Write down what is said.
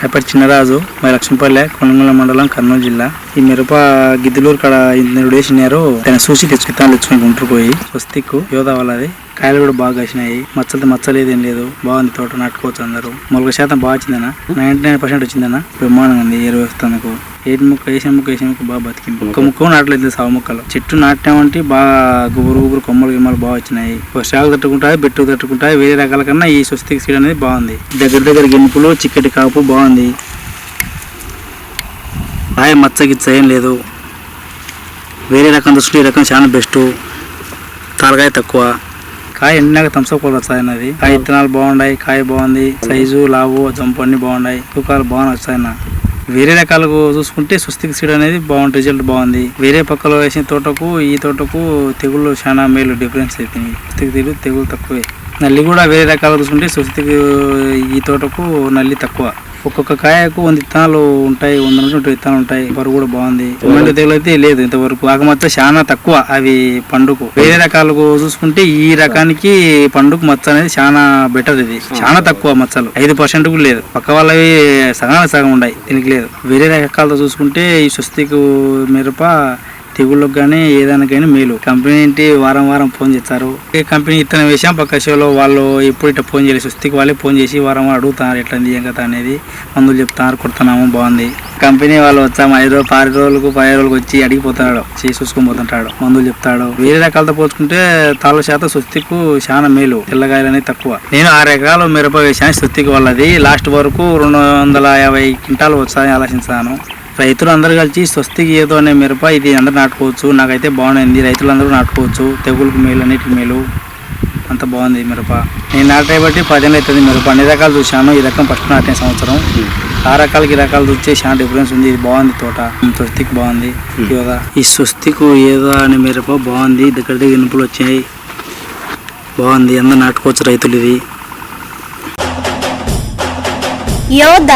నా పేరు చిన్నరాజు మా లక్ష్మీపల్లె కొనుగోలు మండలం కర్నూలు జిల్లా. ఈ మిరప గిద్దలూరు కాడ ఇంత వేసినారు దాన్ని చూసి తెచ్చుకు తెచ్చుకొని గుంటూరు పోయి స్వస్తిక్కు యోధా వాళ్ళది కాయలు కూడా బాగా కాసినాయి. మచ్చలు మచ్చలేదు ఏం లేదు. బాగుంది తోట నాటుకోవచ్చు అందరూ. మొలక శాతం బాగా వచ్చిందన్న. నైన్టీ నైన్ పర్సెంట్ వచ్చిందన్నా. బ్రహ్మాండంగా ఉంది ఎరువు వేస్తాను ఏటి ముక్క వేసే ముక్క వేసే ముక్క బాగా బతికింది. ఒక్క ముక్క నాటలేదు సాగు ముక్కలు? చెట్టు నాటామంటే బాగా గుబురు గుబురు కొమ్మలు గిమ్మలు బాగా వచ్చినాయి. వర్షాలు తట్టుకుంటాయి బెట్టు తట్టుకుంటాయి వేరే రకాల కన్నా ఈ స్వస్తిక్ సీడ్ అనేది బాగుంది. దగ్గర దగ్గర గింపులు చిక్కటి కాపు బాగుంది. కాయ మచ్చ గిచ్చ ఏం లేదు. వేరే రకం దృష్టి ఈ రకం చాలా బెస్ట్. తాలకాయ తక్కువ. కాయ ఎండినాక థమ్స్అప్ కూడా వస్తాయి అన్నది. కాయ విత్తనాలు బాగున్నాయి కాయ బాగుంది. సైజు లావు జంపు అన్ని బాగున్నాయి. తూకాలు బాగా వస్తాయి అన్న. వేరే రకాలకు చూసుకుంటే సుస్థికి సీడ్ అనేది బాగుంది రిజల్ట్ బాగుంది. వేరే పక్కలో వేసిన తోటకు ఈ తోటకు తెగుళ్ళు చాలా మేలు డిఫరెన్స్ అవుతుంది సుస్థికి తెగులు తెగులు తక్కువే. నల్లి కూడా వేరే రకాలు చూసుకుంటే సుస్థికి ఈ తోటకు నల్లి తక్కువ. ఒక్కొక్క కాయకు వంద విత్తనాలు ఉంటాయి వంద నుంచి ఇత్తనాలు విత్తనాలు ఉంటాయి. బరువు కూడా బాగుంది. మండి తెగులు అయితే లేదు ఇంతవరకు. ఆకుమచ్చ చాలా తక్కువ అవి పండుకు. వేరే రకాలకు చూసుకుంటే ఈ రకానికి పండుకు మచ్చ అనేది చాలా బెటర్ ఇది. చాలా తక్కువ మచ్చలు. ఐదు పర్సెంట్ కూడా లేదు. పక్క వాళ్ళవి సగానికి సగం ఉన్నాయి. దీనికి లేదు. వేరే రకాలతో చూసుకుంటే ఈ స్వస్తికు మిరప తెగుళ్ళకు కానీ ఏదైనా కానీ మేలు. కంపెనీ ఏంటి వారం వారం ఫోన్ చేస్తారు. ఏ కంపెనీ ఇత్తనం వేసాం పక్క షోలో వాళ్ళు ఎప్పుడు ఇట్లా ఫోన్ చేసి వస్తే వాళ్ళే ఫోన్ చేసి వారం వారం అడుగుతున్నారు ఎట్లా ఏం కదా అనేది. మందులు చెప్తున్నారు కొడుతున్నాము బాగుంది. కంపెనీ వాళ్ళు వచ్చాము ఐదు రోజులు ఆరు రోజులకు పది రోజులకు వచ్చి అడిగిపోతాడు చేసి చూసుకొని పోతుంటాడు. మందులు చెప్తాడు. వేరే రకాలతో పోల్చుకుంటే తాళ్ళ శాతం స్వస్తికు చాలా మేలు. తెల్లగాయలు అనేది తక్కువ. నేను ఆరు ఎకరాలు మిరప వేసాను స్వస్తికి వాళ్ళది. లాస్ట్ వరకు రెండు వందల యాభై క్వింటాలు వచ్చాయని ఆలోచించాను. రైతులు అందరూ కలిసి స్వస్తికి ఏదో అనే మిరప ఇది అందరూ నాటుకోవచ్చు. నాకైతే బాగుంది. రైతులందరూ నాటుకోవచ్చు. తెగులకు మేలు అన్నిటికి మేలు. అంత బాగుంది మిరప. నేను నాటే బట్టి పదేళ్ళు అవుతుంది మిరప. అన్ని రకాలు చూశాను. ఈ రకం ఫస్ట్ నాటిన సంవత్సరం. ఆ రకాలకి ఈ రకాలు చూస్తే చాలా డిఫరెన్స్ ఉంది. ఇది బాగుంది తోట. స్వస్తిక్ బాగుంది. యోగా ఈ స్వస్తికు ఏదో అనే మిరప బాగుంది. దగ్గర దగ్గర ఇనుపులు వచ్చాయి. బాగుంది. అందరూ నాటుకోవచ్చు రైతులు ఇది. యోధ.